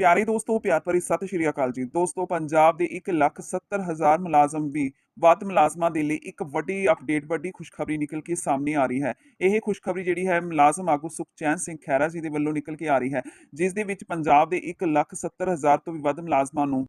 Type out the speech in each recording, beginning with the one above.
ਪਿਆਰੇ ਦੋਸਤੋ ਪਿਆਰ ਭਰੀ ਸਤਿ ਸ਼੍ਰੀ ਅਕਾਲ ਜੀ। ਦੋਸਤੋ ਪੰਜਾਬ ਦੇ 1,70,000 ਮੁਲਾਜ਼ਮ ਵੀ ਵੱਧ ਮੁਲਾਜ਼ਮਾਂ ਦੇ ਲਈ ਇੱਕ ਵੱਡੀ ਅਪਡੇਟ ਵੱਡੀ ਖੁਸ਼ਖਬਰੀ ਨਿਕਲ ਕੇ ਸਾਹਮਣੇ ਆ ਰਹੀ ਹੈ। ਇਹ ਖੁਸ਼ਖਬਰੀ ਜਿਹੜੀ ਹੈ ਮੁਲਾਜ਼ਮ ਆਗੂ ਸੁਖਚੈਨ ਸਿੰਘ ਖਹਿਰਾ ਜੀ ਦੇ ਵੱਲੋਂ ਨਿਕਲ ਕੇ ਆ ਰਹੀ ਹੈ ਜਿਸ ਦੇ ਵਿੱਚ ਪੰਜਾਬ ਦੇ 1,70,000 ਤੋਂ ਵੀ ਵੱਧ ਮੁਲਾਜ਼ਮਾਂ ਨੂੰ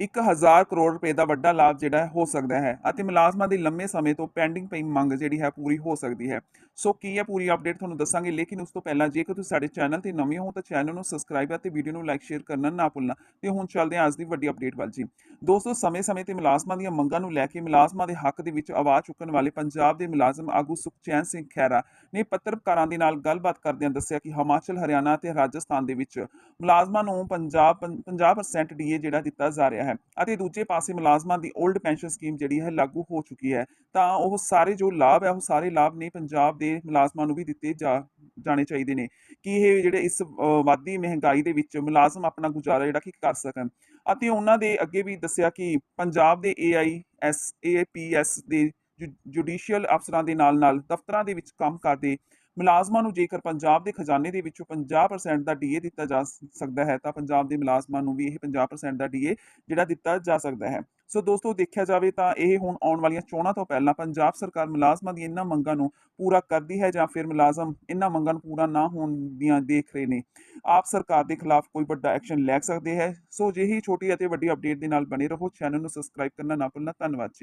1000 ਕਰੋੜ ਰੁਪਏ ਦਾ ਵੱਡਾ ਲਾਭ ਜਿਹੜਾ ਹੋ ਸਕਦਾ ਹੈ ਅਤੇ ਮੁਲਾਜ਼ਮਾਂ ਦੀ ਲੰਮੇ ਸਮੇਂ ਤੋਂ ਪੈਂਡਿੰਗ ਪਈ ਮੰਗ ਜਿਹੜੀ ਹੈ, ਪੂਰੀ ਹੋ ਸਕਦੀ ਹੈ। ਸੋ ਕੀ ਹੈ ਪੂਰੀ ਅਪਡੇਟ ਤੁਹਾਨੂੰ ਦੱਸਾਂਗੇ, ਲੇਕਿਨ ਉਸ ਤੋਂ ਪਹਿਲਾਂ ਜੇਕਰ ਤੁਸੀਂ ਸਾਡੇ ਚੈਨਲ ਤੇ ਨਵੇਂ ਹੋ ਤਾਂ ਚੈਨਲ ਨੂੰ ਸਬਸਕ੍ਰਾਈਬ ਅਤੇ ਵੀਡੀਓ ਨੂੰ ਲਾਈਕ ਸ਼ੇਅਰ ਕਰਨਾ ਨਾ ਭੁੱਲਣਾ। ਤੇ ਹੁਣ ਚੱਲਦੇ ਹਾਂ ਅੱਜ ਦੀ ਵੱਡੀ ਅਪਡੇਟ ਵੱਲ ਜੀ। ਦੋਸਤੋ, ਸਮੇਂ-ਸਮੇਂ ਤੇ ਮੁਲਾਜ਼ਮਾਂ ਦੀਆਂ ਮੰਗਾਂ ਨੂੰ ਲੈ ਕੇ ਮੁਲਾਜ਼ਮਾਂ ਦੇ ਹੱਕ ਦੇ ਵਿੱਚ ਆਵਾਜ਼ ਚੁੱਕਣ ਵਾਲੇ ਪੰਜਾਬ ਦੇ ਮੁਲਾਜ਼ਮ ਆਗੂ ਸੁਖਚੈਨ ਸਿੰਘ ਖਹਿਰਾ ਨੇ ਪੱਤਰਕਾਰਾਂ ਦੇ ਨਾਲ ਗੱਲਬਾਤ ਕਰਦਿਆਂ ਦੱਸਿਆ ਕਿ ਹਿਮਾਚਲ, ਹਰਿਆਣਾ ਤੇ ਰਾਜਸਥਾਨ ਦੇ ਵਿੱਚ ਮੁਲਾਜ਼ਮਾਂ ਨੂੰ ਪੰਜਾਬ 50% ਡੀਏ ਜਿਹੜਾ ਦਿੱਤਾ ਜਾ ਰਿਹਾ ਹੈ। ਅਤੇ ਦੂਜੇ ਪਾਸੇ ਮੁਲਾਜ਼ਮਾਂ ਦੀ 올ਡ ਪੈਨਸ਼ਨ ਸਕੀਮ ਜਿਹੜੀ ਹੈ ਲਾਗੂ ਹੋ ਚੁੱਕੀ ਹੈ। ਤਾਂ ਉਹ ਸਾਰੇ ਜੋ ਲਾਭ ਹੈ, ਉਹ ਸਾਰੇ ਲਾਭ ਨੇ ਪੰਜਾਬ ਦੇ ਮੁਲਾਜ਼ਮਾਂ ਨੂੰ ਵੀ ਦਿੱਤੇ ਜਾ, ਜਾਣੇ ਚਾਹੀਦੇ ਨੇ ਕਿ ਇਹ ਜਿਹੜੇ ਇਸ ਵਾਧੀ ਮਹਿੰਗਾਈ ਦੇ ਵਿੱਚ ਮੁਲਾਜ਼ਮ ਆਪਣਾ ਗੁਜ਼ਾਰਾ ਜਿਹੜਾ ਕਿ ਕਰ ਸਕਣ। ਅਤੇ ਉਹਨਾਂ ਦੇ ਅੱਗੇ ਵੀ ਦੱਸਿਆ ਕਿ ਪੰਜਾਬ ਦੇ AIS APS ਦੇ ਜੁਡੀਸ਼ੀਅਲ ਅਫਸਰਾਂ ਦੇ ਨਾਲ ਨਾਲ ਦਫ਼ਤਰਾਂ ਦੇ ਵਿੱਚ ਕੰਮ ਕਰਦੇ ਮੁਲਾਜ਼ਮਾਂ ਨੂੰ ਜੇਕਰ ਪੰਜਾਬ ਦੇ ਖਜ਼ਾਨੇ ਦੇ ਵਿੱਚੋਂ 50% ਦਾ ਡੀਏ ਦਿੱਤਾ ਜਾ ਸਕਦਾ ਹੈ, ਤਾਂ ਪੰਜਾਬ ਦੇ ਮੁਲਾਜ਼ਮਾਂ ਨੂੰ ਵੀ ਇਹ 50% ਦਾ ਡੀਏ ਜਿਹੜਾ ਦਿੱਤਾ ਜਾ ਸਕਦਾ ਹੈ। ਸੋ ਦੋਸਤੋ, ਦੇਖਿਆ ਜਾਵੇ ਤਾਂ ਇਹ ਹੁਣ ਆਉਣ ਵਾਲੀਆਂ ਚੋਣਾਂ ਤੋਂ ਪਹਿਲਾਂ ਪੰਜਾਬ ਸਰਕਾਰ ਮੁਲਾਜ਼ਮਾਂ ਦੀਆਂ ਇਹਨਾਂ ਮੰਗਾਂ ਨੂੰ ਪੂਰਾ ਕਰਦੀ ਹੈ ਜਾਂ ਫਿਰ ਮੁਲਾਜ਼ਮ ਇਹਨਾਂ ਮੰਗਾਂ ਨੂੰ ਪੂਰਾ ਨਾ ਹੋਣ ਦੀਆਂ ਦੇਖ ਰਹੇ ਨੇ। ਆਪ ਸਰਕਾਰ ਦੇ ਖਿਲਾਫ ਕੋਈ ਵੱਡਾ ਐਕਸ਼ਨ ਲੈ ਸਕਦੇ ਹੈ। ਸੋ ਜਿਹੀ ਛੋਟੀ ਅਤੇ ਵੱਡੀ ਅਪਡੇਟ ਦੇ ਨਾਲ ਬਣੇ ਰਹੋ। ਚੈਨਲ ਨੂੰ ਸਬਸਕ੍ਰਾਈਬ ਕਰਨਾ ਨਾ ਭੁੱਲਣਾ। ਧੰਨਵਾਦ ਜੀ।